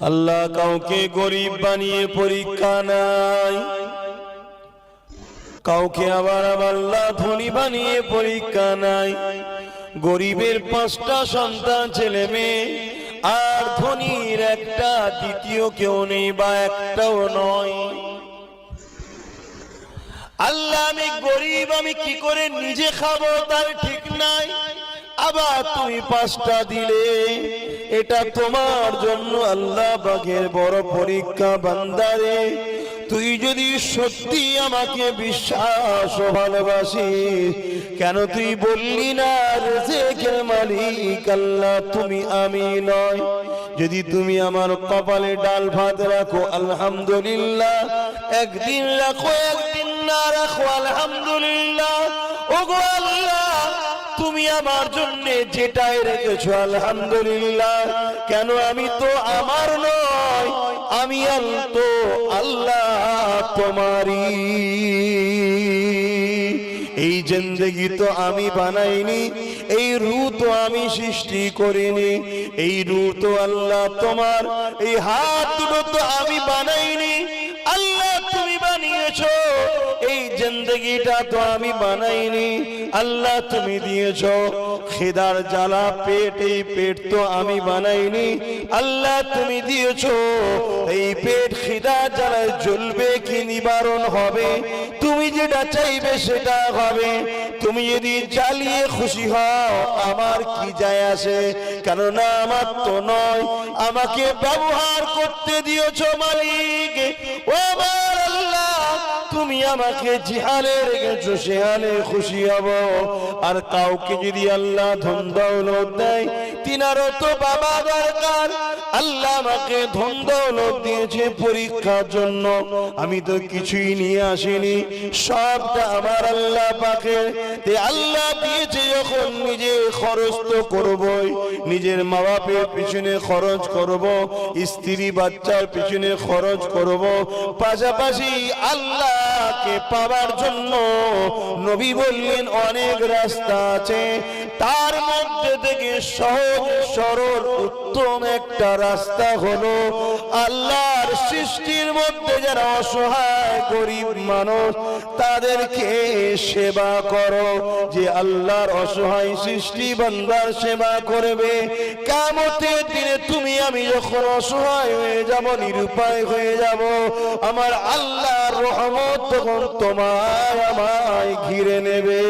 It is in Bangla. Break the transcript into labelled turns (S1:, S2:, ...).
S1: আল্লাহ কাউকে গরিব বানিয়ে পরীক্ষা নাই। কাউকে আবার আল্লাহ ধনী বানিয়ে পরীক্ষা নাই। গরিবের পাঁচটা সন্তান, ছেলে মেয়ে, আর ধনীর একটা, দ্বিতীয় কেউ নেই বা একটাও নয়। আল্লাহ আমি গরিব, আমি কি করে নিজে খাব তার ঠিক নাই। আবার তুমি পাঁচটা দিলে। এটা তোমার জন্য আল্লাহ বাগের বড় পরীক্ষা বান্দারে। তুই যদি সত্যি আমাকে বিশ্বাস ও ভালোবাসিস, কেন তুই বললি না তুমি আমি নয়। যদি তুমি আমার কপালে ডাল ভাত রাখো, আলহামদুলিল্লাহ। একদিন রাখো, একদিন না রাখো, আলহামদুলিল্লাহ। ওগো আল্লাহ তুমি আমার জন্য যেটাই রেখেছো, আলহামদুলিল্লাহ। কেন আমি তো আমার নয়, আমি আল- তো আল্লাহ তোমারই। এই জিন্দগি তো আমি বানাইনি, এই রু তো আমি সৃষ্টি করিনি, এই রু তো আল্লাহ তোমার, এই হাত দুটো তো আমি বানাইনি। বানিয়েছো? এই জিন্দগিটা তো আমি বানাইনি। আল্লাহ তুমি দিয়েছ। খিদার জ্বালা পেট, এই পেট তো আমি বানাইনি। আল্লাহ তুমি দিয়েছ। এই পেট খিদা জ্বালায় জ্বলবে কি নিবারণ হবে? তুমি যেটা চাইবে সেটা হবে। তুমি যদি জ্বালিয়ে খুশি হও, আমার কি যায় আসে? কেননা আমার তো নয়। আমাকে ব্যবহার করতে দিয়েছ মালিক। ও আল্লাহ তুমি আমাকে জিহালে রেখেছো সেহালে খুশি হব। আর কাউকে যদি আল্লাহ ধন দৌলত দেয়, তিনারও তো বাবা দরকার। আল্লাহ আমাকে ধন দৌলত দিয়েছে পরীক্ষার জন্য। আমি তো কিছুই নিয়ে আসিনি। সবটা আমার আল্লাহ পাকে। আল্লাহ দিয়েছে যখন নিজে খরচ তো করবই, নিজের মা বাপের পিছনে খরচ করব, স্ত্রী বাচ্চার পিছনে খরচ করব। পাশাপাশি আল্লাহকে পাওয়ার জন্য নবী বললেন, অনেক রাস্তা আছে। তার মধ্যে থেকে সহজ, সরল, উত্তম একটা রাস্তা হলো আল্লাহর সৃষ্টির মধ্যে যারা অসহায়, গরিব মানুষ, তাদেরকে সেবা করো যে আল্লাহর অসহায় সৃষ্টি বান্দার সেবা করবে। কামতের দিনে তুমি, আমি যখন অসহায় হয়ে যাব, নিরুপায় হয়ে যাব, আমার আল্লাহর রহমত তখন তোমার আমায় ঘিরে নেবে।